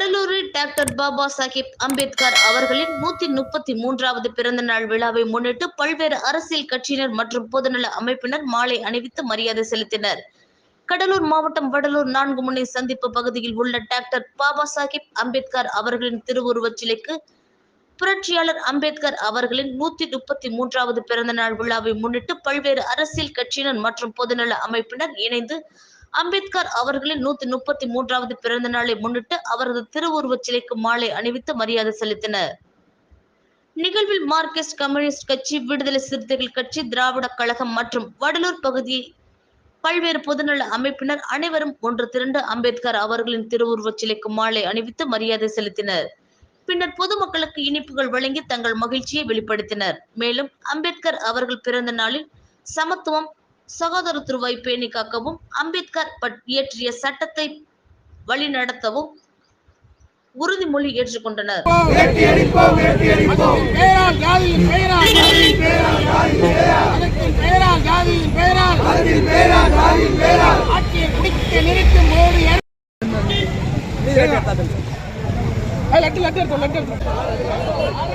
கடலூரில் டாக்டர் பாபா சாஹிப் அம்பேத்கர் அவர்களின் நூத்தி முப்பத்தி மூன்றாவது பிறந்த நாள் விழாவை முன்னிட்டு பல்வேறு அரசியல் கட்சியினர் மற்றும் பொதுநல அமைப்பினர் மாலை அணிவித்து மரியாதை செலுத்தினர். கடலூர் மாவட்டம் வடலூர் நான்கு முனை சந்திப்பு பகுதியில் உள்ள டாக்டர் பாபா சாஹிப் அம்பேத்கர் அவர்களின் திருவுருவச் சிலைக்கு புரட்சியாளர் அம்பேத்கர் அவர்களின் நூத்தி முப்பத்தி மூன்றாவது பிறந்த நாள் விழாவை முன்னிட்டு பல்வேறு அரசியல் கட்சியினர் மற்றும் பொதுநல அமைப்பினர் இணைந்து அம்பேத்கர் அவர்களின் நூத்தி முப்பத்தி மூன்றாவது பிறந்த நாளை முன்னிட்டு அவரது திருவுருவச் சிலைக்கு மாலை அணிவித்து மரியாதை செலுத்தினர். நிகழ்வில் மார்க்சிஸ்ட் கம்யூனிஸ்ட் கட்சி விடுதலை சிறுத்தைகள் கட்சி திராவிட கழகம் மற்றும் வடலூர் பகுதி பல்வேறு பொதுநல அமைப்பினர் அனைவரும் ஒன்று திரண்டு அம்பேத்கர் அவர்களின் திருவுருவச் சிலைக்கு மாலை அணிவித்து மரியாதை செலுத்தினர். பின்னர் பொதுமக்களுக்கு இனிப்புகள் வழங்கி தங்கள் மகிழ்ச்சியை வெளிப்படுத்தினர். மேலும் அம்பேத்கர் அவர்கள் பிறந்த நாளில் சமத்துவம் சகோதரத்துவத்தை பேணி காக்கவும் அம்பேத்கர் பட்- இயற்றிய சட்டத்தை வழிநடத்தவும் உறுதிமொழி ஏற்றுக்கொண்டனர். லட்டு லட்டு எடுத்தோம் லட்டு எடுத்தோம்.